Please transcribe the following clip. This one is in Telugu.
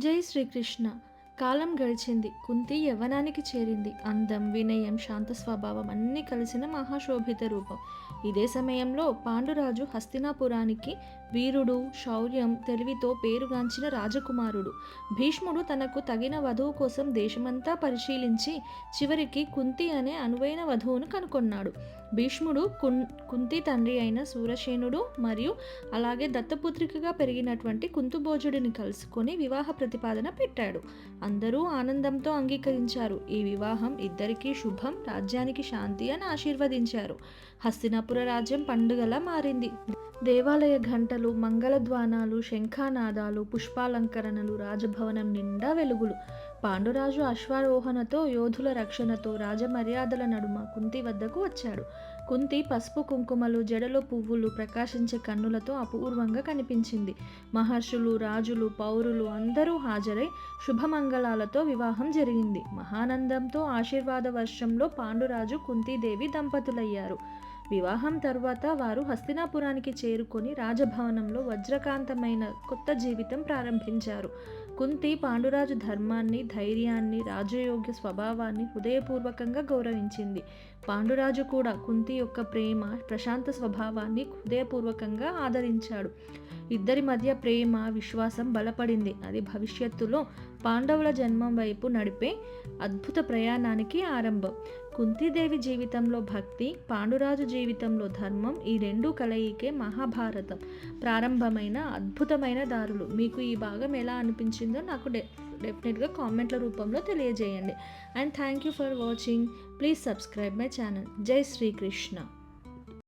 జై శ్రీకృష్ణ. కాలం గడిచింది. కుంతి యవ్వనానికి చేరింది. అందం వినయం శాంత స్వభావం అన్నీ కలిసిన మహాశోభిత రూపం. ఇదే సమయంలో పాండురాజు హస్తినాపురానికి వీరుడు శౌర్యం తెలివితో పేరుగాంచిన రాజకుమారుడు. భీష్ముడు తనకు తగిన వధువు కోసం దేశమంతా పరిశీలించి చివరికి కుంతి అనే అనువైన వధువును కనుగొన్నాడు. భీష్ముడు కున్ కుంతి తండ్రి అయిన సూరసేనుడు మరియు అలాగే దత్తపుత్రికగా పెరిగినటువంటి కుంతుభోజుడిని కలుసుకొని వివాహ ప్రతిపాదన పెట్టాడు. అందరూ ఆనందంతో అంగీకరించారు. ఈ వివాహం ఇద్దరికీ శుభం రాజ్యానికి శాంతి అని ఆశీర్వదించారు. హస్తినాపుర రాజ్యం పండుగలా మారింది. దేవాలయ ఘంటలు మంగళధ్వానాలు శంఖానాదాలు పుష్పాలంకరణలు రాజభవనం నిండా వెలుగులు. పాండురాజు అశ్వారోహణతో యోధుల రక్షణతో రాజమర్యాదల నడుమ కుంతి వద్దకు వచ్చాడు. కుంతి పసుపు కుంకుమలు జడలో పువ్వులు ప్రకాశించే కన్నులతో అపూర్వంగా కనిపించింది. మహర్షులు రాజులు పౌరులు అందరూ హాజరై శుభమంగళాలతో వివాహం జరిగింది. మహానందంతో ఆశీర్వాద వర్షంలో పాండురాజు కుంతీదేవి దంపతులయ్యారు. వివాహం తర్వాత వారు హస్తినాపురానికి చేరుకొని రాజభవనంలో వజ్రకాంతమైన కొత్త జీవితం ప్రారంభించారు. కుంతి పాండురాజు ధర్మాన్ని ధైర్యాన్ని రాజయోగ్య స్వభావాన్ని హృదయపూర్వకంగా గౌరవించింది. పాండురాజు కూడా కుంతి యొక్క ప్రేమ ప్రశాంత స్వభావాన్ని హృదయపూర్వకంగా ఆదరించాడు. ఇద్దరి మధ్య ప్రేమ విశ్వాసం బలపడింది. అది భవిష్యత్తులో పాండవుల జన్మం వైపు నడిపే అద్భుత ప్రయాణానికి ఆరంభం. కుంతీదేవి జీవితంలో భక్తి పాండురాజు జీవితంలో ధర్మం ఈ రెండు కలయికే మహాభారతం. ప్రారంభమైన అద్భుతమైన దారులు. మీకు ఈ భాగం ఎలా అనిపించిందో నాకు డె డెఫినెట్గా కామెంట్ల రూపంలో తెలియజేయండి. And thank you for watching. Please subscribe my channel. జై శ్రీకృష్ణ.